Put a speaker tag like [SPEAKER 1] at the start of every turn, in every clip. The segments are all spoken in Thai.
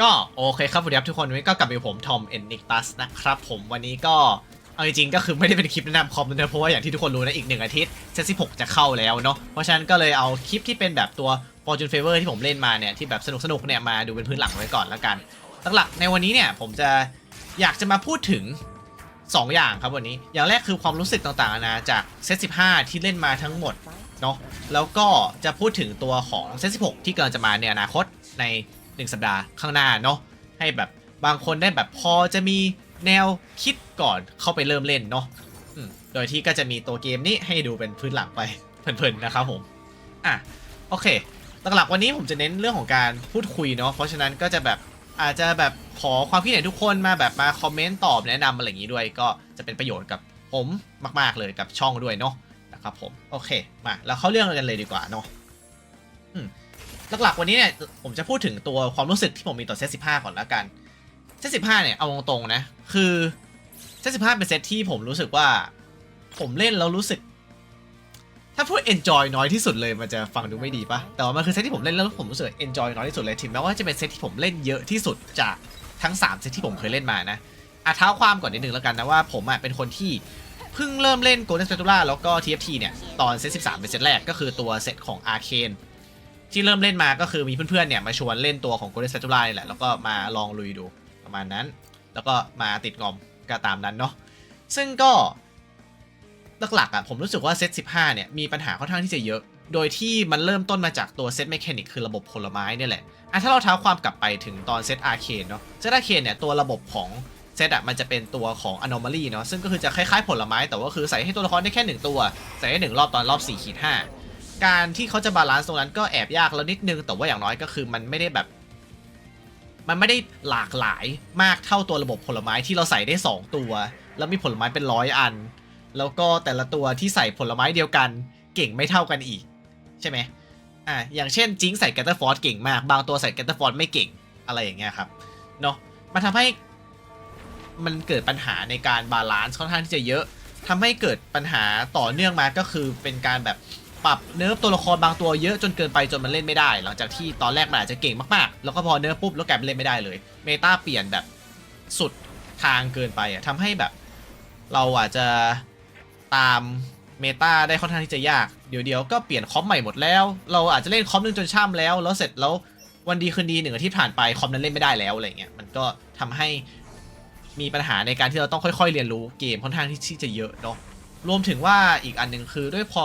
[SPEAKER 1] ก็โอเคครับสวัสดีครับทุกคนวันนี้ก็กลับมาผมทอมเอ็นนิกตัสนะครับผมวันนี้ก็เอาจริงๆก็คือไม่ได้เป็นคลิปแนะนำคอมนะเพราะว่าอย่างที่ทุกคนรู้นะอีกหนึ่งอาทิตย์เซตสิจะเข้าแล้วเนาะเพราะฉะนั้นก็เลยเอาคลิปที่เป็นแบบตัว Fortune Favor ที่ผมเล่นมาเนี่ยที่แบบสนุกๆเนี่ยมาดูเป็นพื้นหลังไว้ก่อนแล้วกันหลักๆในวันนี้เนี่ยผมจะอยากจะมาพูดถึง 2 อย่างครับวันนี้ อย่างแรกคือความรู้สึกต่างๆนานาจากเซต15ที่เล่นมาทั้งหมดเนาะแล้วก็จะพูดถึงตัวของเซต16ที่กำลังจะมาในอนาคตใน 1 สัปดาห์ข้างหน้าเนาะให้แบบบางคนได้แบบพอจะมีแนวคิดก่อนเข้าไปเริ่มเล่นเนาะโดยที่ก็จะมีตัวเกมนี้ให้ดูเป็นพื้นหลังไปเพลินๆนะครับผมอะโอเคหลักๆวันนี้ผมจะเน้นเรื่องของการพูดคุยเนาะเพราะฉะนั้นก็จะแบบอาจจะแบบขอความคิดเห็นทุกคนมาแบบมาคอมเมนต์ตอบแนะนำอะไรอย่างนี้ด้วย ก็จะเป็นประโยชน์กับผมมาก ๆเลยกับช่องด้วยเนาะนะครับผมโอเคมาแล้วเข้าเรื่องกันเลยดีกว่าเนาะ หลักๆวันนี้เนี่ยผมจะพูดถึงตัวความรู้สึกที่ผมมีต่อเซตสิบห้าก่อนแล้วกัน เซตสิบห้าเนี่ยเอาตรงๆนะ คือเซตสิบห้าเป็นเซตที่ผมรู้สึกว่า ผมเล่นแล้วรู้สึก ถ้าพูด enjoy น้อยที่สุดเลยมันจะฟังดูไม่ดีปะแต่ว่ามันคือเซตที่ผมเล่นแล้วผมรู้สึก enjoy น้อยที่สุดเลยถึงแม้ว่าจะเป็นเซตที่ผมเล่นเยอะที่สุดจากทั้ง3เซตที่ผมเคยเล่นมานะอาเท้าความก่อนนิดนึงแล้วกันนะว่าผมอะเป็นคนที่เพิ่งเริ่มเล่น Golden Spatula แล้วก็ TFT เนี่ย ตอนเซต13 เป็นเซตแรกก็คือตัวเซตของ Arcane ที่เริ่มเล่นมาก็คือมีเพื่อนๆเนี่ยมาชวนเล่นตัวของ Golden Spatula นี่แหละ แล้วก็มาลองลุยดูประมาณนั้น แล้วก็มาติดงอมก็ตามนั้นเนาะซึ่งก็หลักๆอะผมรู้สึกว่าเซต15 เนี่ย มีปัญหาค่อนข้างที่จะเยอะ โดยที่มันเริ่มต้นมาจากตัวเซตเมคานิกคือระบบผลไม้เนี่ยแหละอะถ้าเราเท้าความกลับไปถึงตอนเซตอาร์เคนเนาะเซตอาร์เคนเนี่ยตัวระบบของเซตอะมันจะเป็นตัวของ anomaly เนาะซึ่งก็คือจะคล้ายๆผลไม้แต่ว่าคือใส่ให้ตัวละครได้แค่หนึ่งตัว ใส่ได้หนึ่งรอบตอนรอบ4ขีด5 การที่เขาจะบาลานซ์ตรงนั้นก็แอบยากแล้วนิดนึงแต่ว่าอย่างน้อยก็คือมันไม่ได้แบบ มันไม่ได้หลากหลายมากเท่าตัวระบบผลไม้ที่เราใส่ได้ 2 ตัว แล้วมีผลไม้เป็นร้อยอัน แล้วก็แต่ละตัวที่ใส่ผลไม้เดียวกัน เก่งไม่เท่ากันอีก ใช่ไหมอ่าอย่างเช่นจิงใส่แกตเตอร์ฟอร์สเก่งมาก บางตัวใส่แกตเตอร์ฟอร์สไม่เก่งอะไรอย่างเงี้ยครับเนาะมันทำให้มันเกิดปัญหาในการบาลานซ์ค่อนข้างที่จะเยอะทำให้เกิดปัญหาต่อเนื่องมาก็คือเป็นการแบบ ปรับเนิร์ฟตัวละครบางตัวเยอะจนเกินไปจนมันเล่นไม่ได้ หลังจากที่ตอนแรกมันอาจจะเก่งมากๆ แล้วก็พอเนิร์ฟปุ๊บแล้วกลายเป็นเล่นไม่ได้เลย เมตาเปลี่ยนแบบสุดทางเกินไปอะทำให้แบบ เราอาจจะตามเมตาได้ค่อนข้างที่จะยากเดี๋ยวเดียวก็เปลี่ยนคอมใหม่หมดแล้ว เราอาจจะเล่นคอมนึงจนช่ำแล้ว แล้วเสร็จแล้ววันดีคืนดีหนึ่งอาทิตย์ผ่านไปคอมนั้นเล่นไม่ได้แล้วอะไรเงี้ยมันก็ทำให้มีปัญหาในการที่เราต้องค่อย ๆ เรียนรู้เกมค่อนข้างที่จะเยอะเนาะรวมถึงว่าอีกอันหนึ่งคือด้วยพอ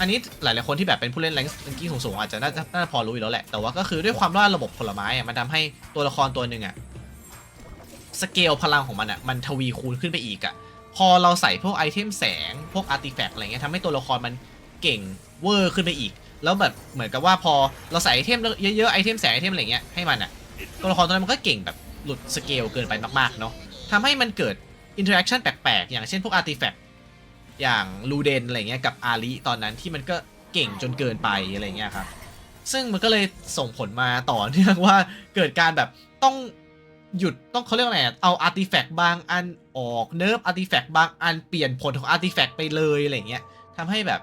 [SPEAKER 1] อันนี้หลาย ๆ คนที่แบบเป็นผู้เล่นแรงกิ้งสูง ๆ อาจจะน่าจะน่าจะพอรู้อยู่แล้วแหละ แต่ว่าก็คือด้วยความว่าระบบผลไม้อะมันทำให้ตัวละครตัวหนึ่งอะสเกลพลังของมันอะมันทวีคูณขึ้นไปอีกอะพอเราใส่พวกไอเทมแสงพวกอาร์ติแฟกต์อะไรเงี้ยทำให้ตัวละครมันเก่งเวอร์ขึ้นไปอีก แล้วแบบเหมือนกับว่าพอเราใส่ไอเทมเยอะ ๆ ไอเทมแสงไอเทมอะไรเงี้ยให้มันอะตัวละครตัวนั้นมันก็เก่งแบบหลุดสเกลเกินไปมาก ๆ เนาะทำให้มันเกิดอินเทอร์แอคชั่นแปลก ๆ อย่างเช่นพวกอาร์ติแฟกต์ อย่างลูเดนอะไรเงี้ยกับอาริตอนนั้นที่มันก็เก่งจนเกินไปอะไรเงี้ยครับ ซึ่งมันก็เลยส่งผลมาต่อเนื่องว่าเกิดการแบบต้องหยุดต้องเขาเรียกว่าไงเอาอาร์ติแฟกต์บางอันออกเนิร์ฟอาร์ติแฟกต์บางอันเปลี่ยนผลของอาร์ติแฟกต์ไปเลยอะไรเงี้ยทำให้แบบ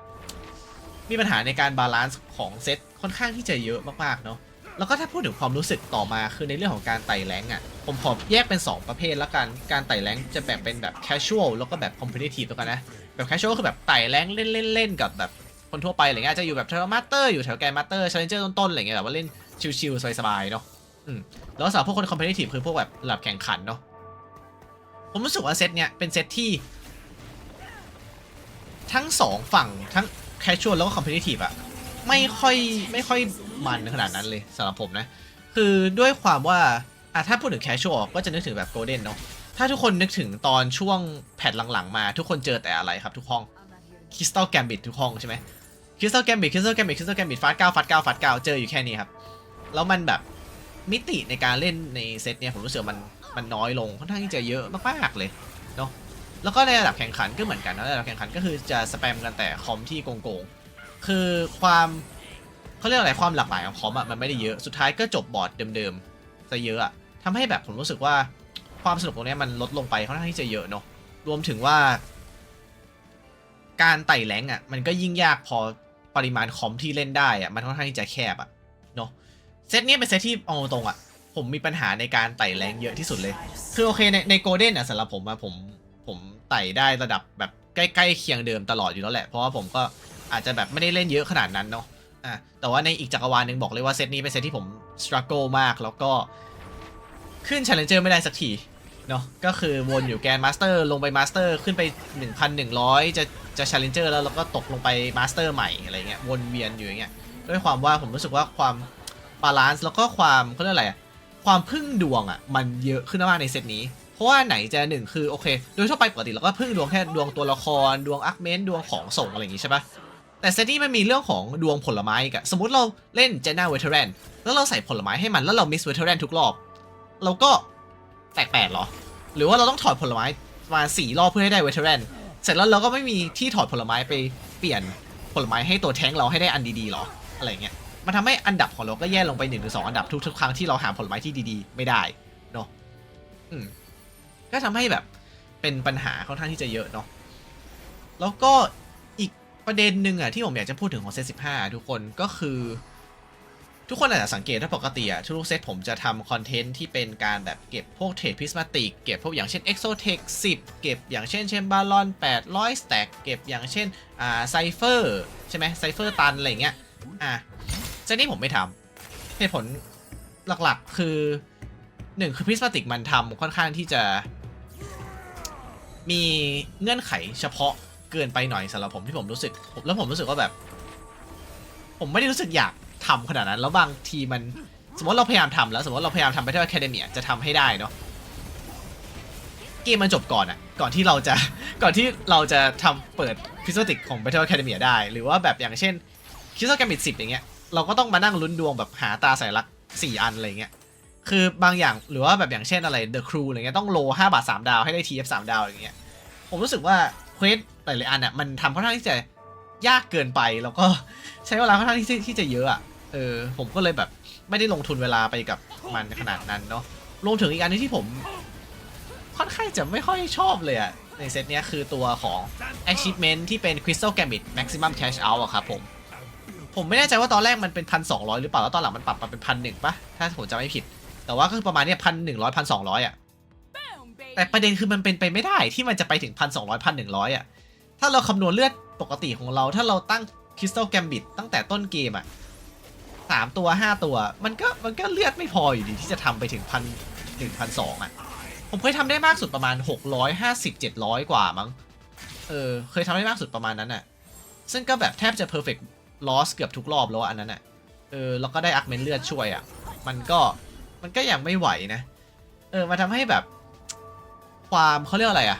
[SPEAKER 1] มีปัญหาในการบาลานซ์ของเซตค่อนข้างที่จะเยอะมากๆเนาะ แล้วก็ถ้าพูดถึงความรู้สึกต่อมาคือในเรื่องของการไต่แรงอะ ผมขอแยกเป็น 2 ประเภทละกัน การไต่แรงจะแบ่งเป็นแบบ casual แล้วก็แบบ competitive แล้วกันนะ แบบ casual ก็คือแบบไต่แรงเล่นเล่นเล่นกับแบบคนทั่วไปอะไรเงี้ยจจะอยู่แบบเทอร์มาสเตอร์อยู่แถวแกนมาสเตอร์ชาเลนเจอร์ต้นๆอะไรเงี้ยแบบว่าเล่นชิลๆสบายๆเนาะอืมแล้วสำหรับพวกคน competitive คือพวกแบบระดับแข่งขันเนาะผมรู้สึกว่าเซตเนี้ยเป็นเซตที่ ทั้งสองฝั่งทั้ง casual แล้วก็ competitive อะไม่ค่อยไม่ค่อย มันขนาดนั้นเลยสำหรับผมนะ คือด้วยความว่าอะถ้าพูดถึง casual ก็จะนึกถึงแบบ golden เนาะถ้าทุกคนนึกถึงตอนช่วงแพทหลังๆมา ทุกคนเจอแต่อะไรครับทุกห้อง Crystal Gambit ทุกห้องใช่ไหม Crystal Gambit Crystal Gambit Crystal Gambit ฟาดเก้าฟาดเก้าฟาดเก้าเจออยู่แค่นี้ครับ แล้วมันแบบมิติในการเล่นในเซตเนี่ยผมรู้สึกมันมันน้อยลงค่อนข้างที่จะเยอะมากๆเลยเนาะแล้วก็ในระดับแข่งขันก็เหมือนกันนะระดับแข่งขันก็คือจะสแปมกันแต่คอมที่โกงๆคือความ เขาเรียกอะไรความหลากหลายของคอมอะมันไม่ได้เยอะสุดท้ายก็จบบอร์ดเดิมๆซะเยอะอะทำให้แบบผมรู้สึกว่าความสนุกตรงนี้มันลดลงไปค่อนข้างที่จะเยอะเนาะรวมถึงว่า การไต่แรงอะมันก็ยิ่งยากพอปริมาณคอมที่เล่นได้อะมันค่อนข้างที่จะแคบอะเนาะเซตนี้เป็นเซตที่เอาตรงๆอะผผมมีปัญหาในการไต่แรงเยอะที่สุดเลย คือโอเคในในโกลเด้นอะสำหรับผมอะผมผมไต่ได้ระดับแบบใกล้ๆเคียงเดิมตลอดอยู่แล้วแหละ เพราะว่าผมก็อาจจะแบบไม่ได้เล่นเยอะขนาดนั้นเนาะ อะแต่ว่าในอีกจักรวาลหนึ่งบอกเลยว่าเซตนี้เป็นเซตที่ผมสครัลเกิลมากแล้วก็ขึ้น Challenger ไม่ได้สักทีเนาะก็คือวนอยู่แกนมาสเตอร์ลงไปมาสเตอร์ขึ้นไป 1,100 จะจะ Challenger แล้วเราก็ตกลงไปมาสเตอร์ใหม่อะไรเงี้ยวนเวียนอยู่อย่างเงี้ยด้วยความว่าผมรู้สึกว่าความบาลานซ์แล้วก็ความเขาเรียกอะไรอะความพึ่งดวงอะมันเยอะขึ้นมากในเซตนี้ เพราะว่าไหนจะหนึ่งคือโอเค โดยทั่วไปปกติเราก็พึ่งดวงแค่ดวงตัวละครดวงอักเมนต์ดวงของส่งอะไรอย่างงี้ใช่ปะ แต่เซตนี้มันมีเรื่องของดวงผลไม้กับสมมติเราเล่นเจน่าเวเทอร์แรนแล้วเราใส่ผลไม้ให้มันแล้วเรามิสเวเทอร์แรนทุกรอบ เราก็แตกแปดหรอ หรือว่าเราต้องถอดผลไม้มาสี่รอบเพื่อให้ได้เวเทอร์แรนเสร็จแล้วเราก็ไม่มีที่ถอดผลไม้ไปเปลี่ยนผลไม้ให้ตัวแท้งเราให้ได้อันดีๆหรออะไรเงี้ยมันทำให้อันดับของเราก็แย่ลงไป1นหรือสอันดับทุกๆครั้งที่เราหาผลไม้ที่ดีๆ ไม่ได้เนาะอืมก็ทำให้แบบเป็นปัญหาค่อนข้างที่จะเยอะเนาะแล้วก็ ประเด็นหนึ่งอะที่ผมอยากจะพูดถึงของเซตสิบห้าทุกคนก็คือ ทุกคนอาจจะสังเกตถ้าปกติอะทุกเซตผมจะทำคอนเทนต์ที่เป็นการแบบเก็บพวกเทรดพิสมาติกเก็บพวกอย่างเช่น Exotech 10 เก็บอย่างเช่นเชมบาลอน800 stack เก็บอย่างเช่นอ่าไซเฟอร์ใช่ไหมไซเฟอร์ตันอะไรเงี้ยอะเซตนี้ผมไม่ทำเหตุผลหลักๆคือหนึ่งคือพิสมาติกมันทำค่อนข้างที่จะ มีเงื่อนไขเฉพาะ เกินไปหน่อยสำหรับผมที่ผมรู้สึกผมแล้วผมรู้สึกว่าแบบ ผมไม่ได้รู้สึกอยากทำขนาดนั้น แล้วบางทีมันสมมติเราพยายามทำแล้วสมมติเราพยายามทำไปที่ Academia จะทำให้ได้เนาะเกมมันจบก่อนอะก่อนที่เราจะก่อนที่เราจะทำเปิดพิสมาติกของ Battle Academia ได้ หรือว่าแบบอย่างเช่นคิสโซแกมิดสิบอย่างเงี้ยเราก็ต้องมานั่งลุ้นดวงแบบหาตาใส่ลักสี่อันอะไรเงี้ยคือบางอย่างหรือว่าแบบอย่างเช่นอะไร The Crew อะไรเงี้ยต้องโลห้าบาทสามดาวให้ได้ TF สามดาวอย่างเงี้ยผมรู้สึกว่า เควสแต่ละอันอะมันทำค่อนข้างที่จะยากเกินไปแล้วก็ใช้เวลาค่อนข้างที่ที่จะเยอะอะเออผมก็เลยแบบไม่ได้ลงทุนเวลาไปกับมันขนาดนั้นเนาะรวมถึงอีกอันนึงที่ผม ค่อนข้างจะไม่ค่อยชอบเลยอะในเซตเนี้ยคือตัวของ achievement ที่เป็น Crystal Gambit Maximum Cash Out อะครับผม ผมไม่แน่ใจว่าตอนแรกมันเป็นพันสองหรือเปล่า แล้วตอนหลังมันปรับมาเป็นพันหนึ่งปะถ้าผมจำไม่ผิด แต่ว่าก็คือประมาณเนี้ยพันหนึ่งร้อยพันสองร้อยอะ แต่ประเด็นคือมันเป็นไปไม่ได้ที่มันจะไปถึงพันสองร้อยพันหนึ่งร้อยอะ ถ้าเราคำนวณเลือดปกติของเรา ถ้าเราตั้งคริสตัลแกมบิ t ตั้งแต่ต้นเกมอะสามตัวห้าตัว มันก็มันก็เลือดไม่พออยู่ดีที่จะทำไปถึงพันหนึ่งพันสองอะ ผมเคยทำได้มากสุดประมาณหกร้อยห้าสิบเจ็ดร้อยกว่ามั้งเออเคยทำได้มากสุดประมาณนั้นอะ ซึ่งก็แบบแทบจะ perfect loss เกือบทุกรอบแล้วอะอันนั้นอะเออแล้วก็ได้อักเมนเลือดช่วยอะ มันก็มันก็ยังไม่ไหวนะ เออมาทำให้แบบ ความเขาเรียกอะไรอะ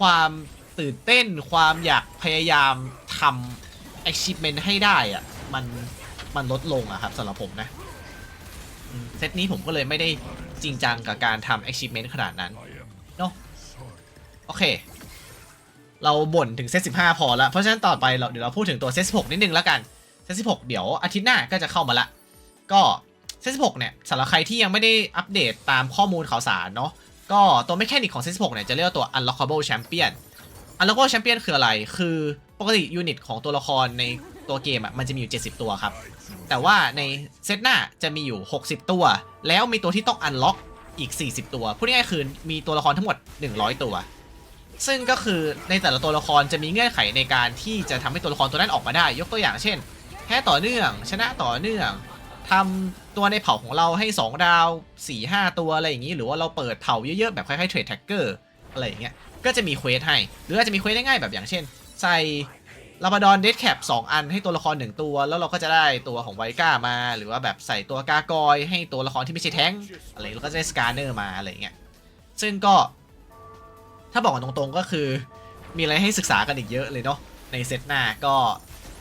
[SPEAKER 1] ความตื่นเต้นความอยากพยายามทำ achievement ให้ได้อะมันมันลดลงอะครับสำหรับผมนะเซตนี้ผมก็เลยไม่ได้จริงจังกับการทำ achievement ขนาดนั้นเนอะโอเค เราบ่นถึงเซต15พอแล้ว เพราะฉะนั้นต่อไปเราเดี๋ยวเราพูดถึงตัวเซต16นิดนึงแล้วกันเซต16เดี๋ยวอาทิตย์หน้าก็จะเข้ามาละ ก็เซต16เนี่ยสำหรับใครที่ยังไม่ได้อัปเดตตามข้อมูลข่าวสารเนาะ ก็ตัวแมคานิกของเซต16 เนี่ยจะเรียกว่าตัว unlockable champion unlockable champion คืออะไร คือปกติยูนิตของตัวละครในตัวเกมอะมันจะมีอยู่ 70 ตัวครับ แต่ว่าในเซตหน้าจะมีอยู่ 60 ตัว แล้วมีตัวที่ต้อง unlock อีก 40 ตัว พูดง่ายๆคือมีตัวละครทั้งหมด 100 ตัว ซึ่งก็คือในแต่ละตัวละครจะมีเงื่อนไขในการที่จะทำให้ตัวละครตัวนั้นออกมาได้ ยกตัวอย่างเช่น แพ้ต่อเนื่อง ชนะต่อเนื่อง ทำตัวในเผ่าของเราให้ 2 ดาว 4 5 ตัวอะไรอย่างนี้ หรือว่าเราเปิดเผ่าเยอะๆ แบบคล้ายๆเทรดแท็กเกอร์อะไรอย่างเงี้ยก็จะมีเควสให้ หรืออาจจะมีเควสง่ายๆแบบอย่างเช่น ใส่ลาบาดอนเดดแคปสองอันให้ตัวละครหนึ่งตัว แล้วเราก็จะได้ตัวของไวก้ามา หรือว่าแบบใส่ตัวกากอย ให้ตัวละครที่ไม่ใช่แท้งอะไรแล้วก็จะได้สกาเนอร์มาอะไรอย่างเงี้ยซึ่งก็ ถ้าบอกกันตรงๆก็คือ มีอะไรให้ศึกษากันอีกเยอะเลยเนาะในเซตหน้าก็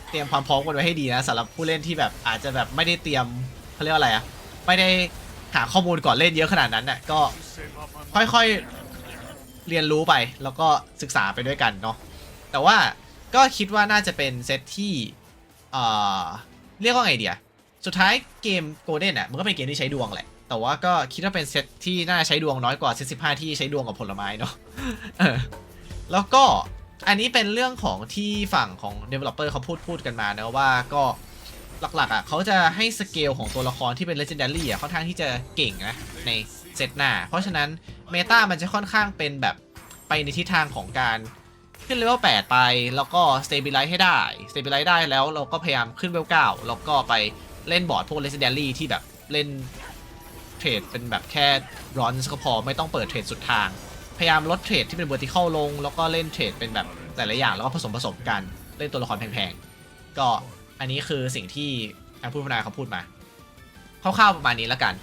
[SPEAKER 1] เตรียมความพร้อมกันไว้ให้ดีนะสำหรับผู้เล่นที่แบบอาจจะแบบไม่ได้เตรียมเขาเรียกว่าอะไรอะไม่ได้หาข้อมูลก่อนเล่นเยอะขนาดนั้นน่ะก็ค่อยๆเรียนรู้ไปแล้วก็ศึกษาไปด้วยกันเนาะแต่ว่าก็คิดว่าน่าจะเป็นเซตที่เอ่อเรียกว่าไงเดียสุดท้ายเกมโกลเด้นอะมันก็เป็นเกมที่ใช้ดวงแหละแต่ว่าก็คิดว่าเป็นเซตที่น่าใช้ดวงน้อยกว่าเซตสิที่ใช้ดวงกับผลไม้เนาะแล้วก็ อันนี้เป็นเรื่องของที่ฝั่งของ developer เขาพูดพูดกันมานะว่าก็หลักๆอะเขาจะให้สเกลของตัวละครที่เป็น legendary อะค่อนข้างที่จะเก่งนะในเซตหน้า เพราะฉะนั้นเมตามันจะค่อนข้างเป็นแบบไปในทิศทางของการขึ้นเลเวล8ไป แล้วก็ stabilize ให้ได้ stabilize ได้แล้วเราก็พยายามขึ้นเลเวล9แล้วก็ไปเล่นบอร์ดพวก legendary ที่แบบเล่นเทรดเป็นแบบแค่บรอนซ์ก็พอไม่ต้องเปิดเทรดสุดทาง พยายามลดเทรดที่เป็น vertical ลง แล้วก็เล่นเทรดเป็นแบบหลายๆอย่างแล้วก็ผสมผสมกันเล่นตัวละครแพงๆ ก็อันนี้คือสิ่งที่ทางผู้พัฒนาเขาพูดมาคร่าวๆประมาณนี้แล้วกัน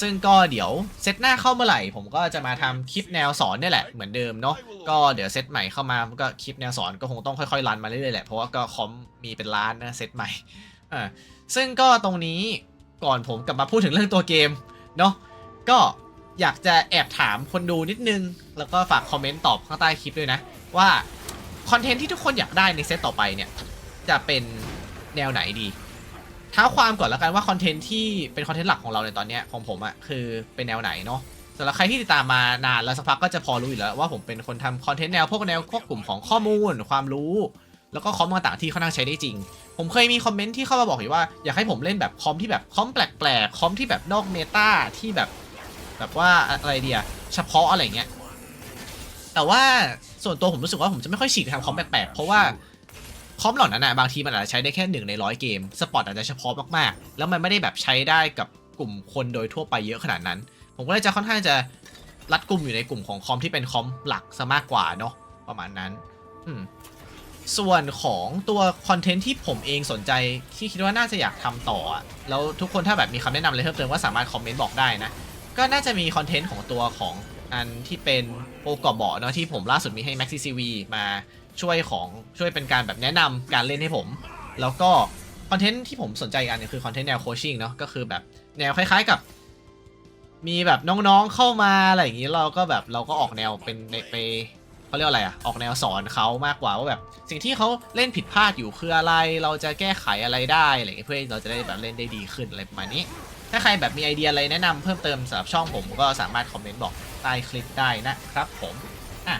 [SPEAKER 1] ซึ่งก็เดี๋ยวเซตหน้าเข้าเมื่อไหร่ ผมก็จะมาทำคลิปแนวสอนนี่แหละเหมือนเดิมเนาะก็เดี๋ยวเซตใหม่เข้ามาก็คลิปแนวสอนก็คงต้องค่อยๆรันมาเรื่อยๆแหละเพราะว่าก็คอมมีเป็นล้านนะเซตใหม่อ่าซึ่งก็ตรงนี้ก่อนผมกลับมาพูดถึงเรื่องตัวเกมเนาะก็ อยากจะแอบถามคนดูนิดนึง แล้วก็ฝากคอมเมนต์ตอบข้างใต้คลิปด้วยนะ ว่าคอนเทนต์ที่ทุกคนอยากได้ในเซตต่อไปเนี่ย จะเป็นแนวไหนดีท้าความก่อนแล้วกันว่าคอนเทนต์ที่เป็นคอนเทนต์หลักของเราในตอนนี้ของผมอะคือเป็นแนวไหนเนาะสำหรับใครที่ติดตามมานานแล้วสักพักก็จะพอรู้อยู่แล้วว่าผมเป็นคนทำคอนเทนต์แนวพวกแนวพวกกลุ่มของข้อมูล ความรู้ แล้วก็คอมต่างๆที่ค่อนข้างใช้ได้จริง ผมเคยมีคอมเมนต์ที่เข้ามาบอกอยู่ว่าอยากให้ผมเล่นแบบคอมที่แบบคอมแปลกๆคอมที่แบบนอกเมตาที่แบบ แบบว่าอะไรเดียเฉพาะอะไรเงี้ยแต่ว่าส่วนตัวผมรู้สึกว่าผมจะไม่ค่อยฉีกทำคอมแปลกๆเพราะว่าคอมเหล่านั้นนะบางทีมันอาจจะใช้ได้แค่หนึ่งในร้อยเกมสปอร์ตอาจจะเฉพาะมากๆ แล้วมันไม่ได้แบบใช้ได้กับกลุ่มคนโดยทั่วไปเยอะขนาดนั้น ผมก็เลยจะค่อนข้างจะรัดกลุ่มอยู่ในกลุ่มของคอมที่เป็นคอมหลักซะมากกว่าเนาะประมาณนั้นอืมส่วนของตัวคอนเทนต์ที่ผมเองสนใจที่คิดว่าน่าจะอยากทำต่อ แล้วทุกคนถ้าแบบมีคำแนะนำอะไรเพิ่มเติมก็สามารถคอมเมนต์บอกได้นะ ก็น่าจะมีคอนเทนต์ของตัวของอันที่เป็นโปรกอบเบาะเนาะที่ผมล่าสุดมีให้ Maxi CV มาช่วยของช่วยเป็นการแบบแนะนำการเล่นให้ผม แล้วก็คอนเทนต์ที่ผมสนใจอีกอันนึงคือคอนเทนต์แนวโคชชิ่งเนาะก็คือแบบแนวคล้ายๆกับ มีแบบน้องๆเข้ามาอะไรอย่างนี้เราก็แบบเราก็ออกแนวเป็นไป เขาเรียกอะไรอะออกแนวสอนเขามากกว่าว่าแบบสิ่งที่เขาเล่นผิดพลาดอยู่คืออะไร เราจะแก้ไขอะไรได้อะไรเงี้ยเพื่อเราจะได้แบบเล่นได้ดีขึ้นอะไรประมาณนี้ ถ้าใครแบบมีไอเดียอะไรแนะนำเพิ่มเติมสำหรับช่องผมก็สามารถคอมเมนต์บอกใต้คลิปได้นะครับผมอะ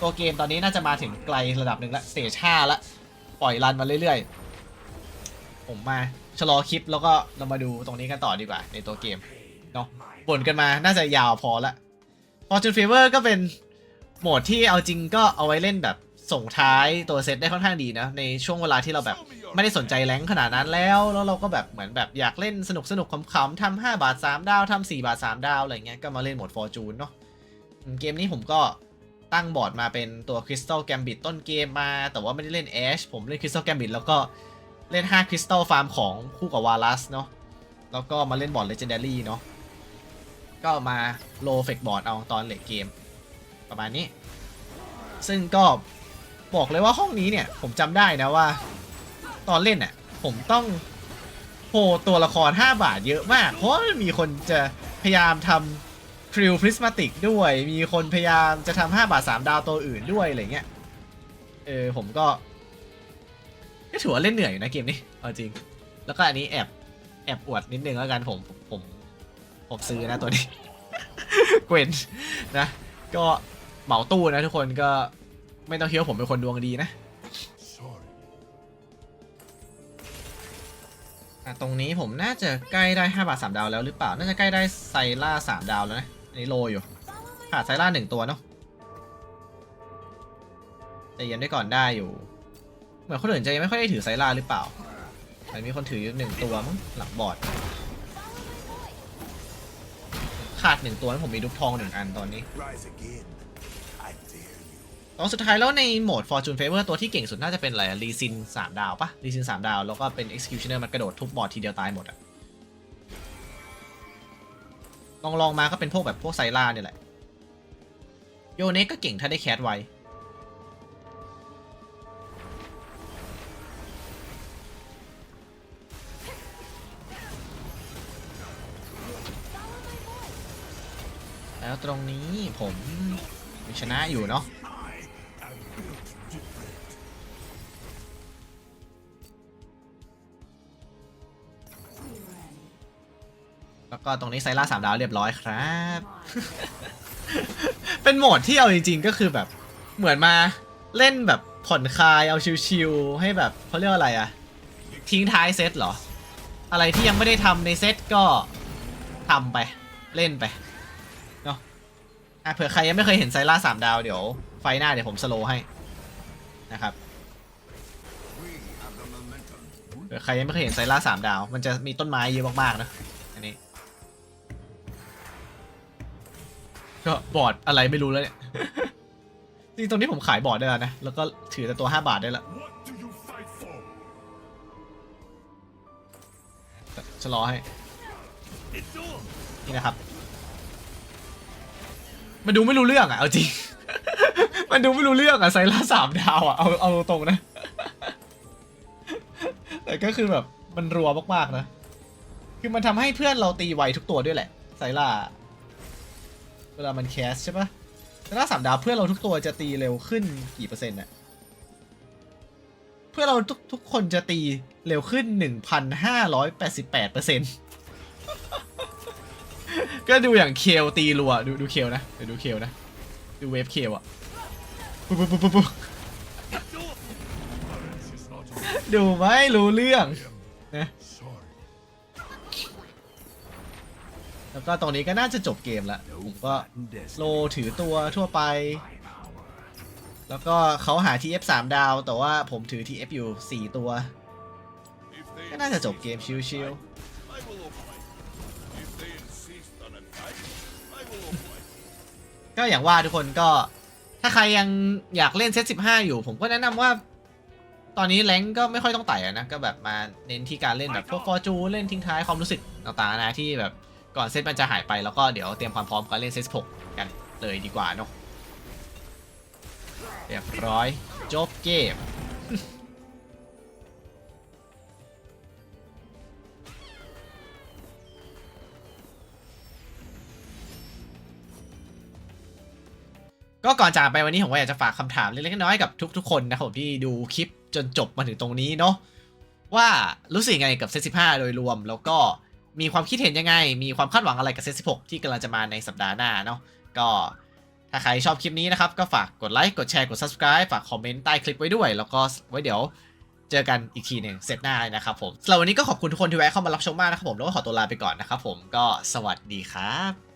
[SPEAKER 1] ตัวเกมตอนนี้น่าจะมาถึงไกลระดับหนึ่งละสเตจ5ละปล่อยรันมาเรื่อยๆ ผมมาชะลอคลิปแล้วก็เรามาดูตรงนี้กันต่อดีกว่าในตัวเกมเนาะบ่นกันมาน่าจะยาวพอละ Fortune Favor ก็เป็น โหมดที่เอาจริงก็เอาไว้เล่นแบบส่งท้ายตัวเซตได้ค่อนข้างดีนะ ในช่วงเวลาที่เราแบบไม่ได้สนใจแรงขนาดนั้นแล้ว แล้วเราก็แบบเหมือนแบบอยากเล่นสนุกสนุกขำๆทำ5บาท3ดาวทำ4บาท3ดาวอะไรเงี้ยก็มาเล่นโหมด Fortune เนาะเกมนี้ผมก็ตั้งบอร์ดมาเป็นตัว Crystal Gambit ต้นเกมมา แต่ว่าไม่ได้เล่น Ash ผมเล่น Crystal Gambit แล้วก็เล่น5 Crystal Farm ของคู่กับ Wallace เนาะแล้วก็มาเล่นบอร์ด Legendary เนาะก็มาโลเฟกบอร์ดเอาตอนเลทเกม ประมาณนี้ ซึ่งก็บอกเลยว่าห้องนี้เนี่ย ผมจำได้นะว่า ตอนเล่นน่ะผมต้องโหตัวละคร 5 บาทเยอะมาก เพราะมีคนจะพยายามทำคริวพริสมาติกด้วย มีคนพยายามจะทำ5บาท 3 ดาวตัวอื่นด้วยอะไรเงี้ย เออผมก็ก็ถือว่าเล่นเหนื่อยอยู่นะเกมนี้เอาจริง แล้วก็อันนี้แอบแอบอวดนิดนึงแล้วกันผมผมผมซื้อนะตัวนี้ เกวนนะ ก็ เหมาตู้นะทุกคนก็ไม่ต้องคิดว่าผมเป็นคนดวงดีนะตรงนี้ผมน่าจะใกล้ได้ 5 บาท 3 ดาวแล้วหรือเปล่า น่าจะใกล้ได้ไซล่า 3 ดาวแล้วนะอันนี้โลอยู่ขาดไซล่า 1 ตัวเนาะแต่ย็นได้ก่อนได้อยู่ เหมือนคนอื่นจะยังไม่ค่อยได้ถือไซล่าหรือเปล่าแต่มีคนถืออยู่หนึ่งตัวมั้งหลังบอร์ดขาดหนึ่งตัวแล้วผมมีลูกทองหนึ่งอันตอนนี้ ตอนสุดท้ายแล้วในโหมด Fortune Favor ตัวที่เก่งสุดน่าจะเป็นอะไรรีซิน3ดาวปะรีซิน3ดาว แล้วก็เป็น Executioner มันกระโดดทุบบอร์ดทีเดียวตายหมดอะลองลองมาก็เป็นพวกแบบพวกไซล่าเนี่ยแหละ โยเนกก็เก่งถ้าได้แคสไว้แล้วตรงนี้ผมชนะอยู่เนาะ ก็ตรงนี้ไซล่าสามดาวเรียบร้อยครับ เป็นโหมดที่เอาจริงๆก็คือแบบเหมือนมาเล่นแบบผ่อนคลายเอาชิวๆให้แบบเขาเรียกว่าอะไรอะทิ้งท้ายเซตเหรอ อะไรที่ยังไม่ได้ทำในเซตก็ทำไปเล่นไปเนาะอะเผื่อใครยังไม่เคยเห็นไซล่าสามดาวเดี๋ยวไฟหน้าเดี๋ยวผมสโลให้นะครับเผื่อใครยังไม่เคยเห็นไซล่าสามดาว มันจะมีต้นไม้เยอะมากๆนะ ก็บอร์ดอะไรไม่รู้แล้วเนี่ย จริงๆตรงนี้ผมขายบอร์ดได้แล้วนะ แล้วก็ถือแต่ตัว 5 บาทได้ละ
[SPEAKER 2] What do you fight for?
[SPEAKER 1] ชะลอให้
[SPEAKER 2] It's all.
[SPEAKER 1] นี่นะครับ มันดูไม่รู้เรื่องอะ เอาจริง มันดูไม่รู้เรื่องอะไซล่าสามดาวอะ เอาเอาตรงๆนะ แต่ก็คือแบบมันรัวมากๆนะ คือมันทำให้เพื่อนเราตีไวทุกตัวด้วยแหละไซล่า เวลามันแคสใช่ปะไซล่าสามดาวเพื่อนเราทุกตัวจะตีเร็วขึ้นกี่เปอร์เซ็นต์อะเพื่อนเราทุกทุกคนจะตีเร็วขึ้น 1,588เปอร์เซ็นต์ก็ดูอย่างเคลตีรัวดูดูเคลนะเดี๋ยวดูเคลนะ ดูเวฟเคลอะปุ๊บปุ๊บปุ๊บปุ๊บดูไม่รู้เรื่องนะ แล้วก็ตรงนี้ก็น่าจะจบเกมละผมก็โลถือตัวทั่วไป แล้วก็เขาหา TF 3 ดาว แต่ว่าผมถือ TF อยู่ 4 ตัว
[SPEAKER 2] If they
[SPEAKER 1] ก็น่าจะจบเกมชิว
[SPEAKER 2] I will oblige. If they insist on a fight, I will oblige.
[SPEAKER 1] ๆก็อย่างว่าทุกคนก็ถ้าใครยังอยากเล่นเซต15 อยู่ ผมก็แนะนำว่าตอนนี้แรงก์ก็ไม่ค่อยต้องไต่อะนะ ก็แบบมาเน้นที่การเล่นแบบพวกฟอร์จูเล่นทิ้งท้ายความรู้สึกต่างๆนะที่แบบ ก่อนเซตมันจะหายไปแล้วก็เดี๋ยวเตรียมความพร้อมการเล่นเซต16กันเลยดีกว่าเนาะเรียบร้อยจบเกมก็ก่อนจากไปวันนี้ผมก็อยากจะฝากคำถามเล็กๆน้อยๆกับทุกๆคนนะครับผมที่ดูคลิปจนจบมาถึงตรงนี้เนาะว่ารู้สึกไงกับเซต15โดยรวมแล้วก็ มีความคิดเห็นยังไง มีความคาดหวังอะไรกับเซตสิที่กำลังจะมาในสัปดาห์หน้าเนาะก็ถ้าใครชอบคลิปนี้นะครับ ก็ฝากกดไลค์กดแชร์กด subscribe ฝากคอมเมนต์ใต้คลิปไว้ด้วย แล้วก็ไว้เดี๋ยวเจอกันอีกทีหนึ่งเซตหน้านะครับผมสำหรับวันนี้ก็ขอบคุณทุกคนที่แวะเข้ามารับชมมากนะครับผมแล้วก็ขอตัวลาไปก่อนนะครับผมก็สวัสดีครับ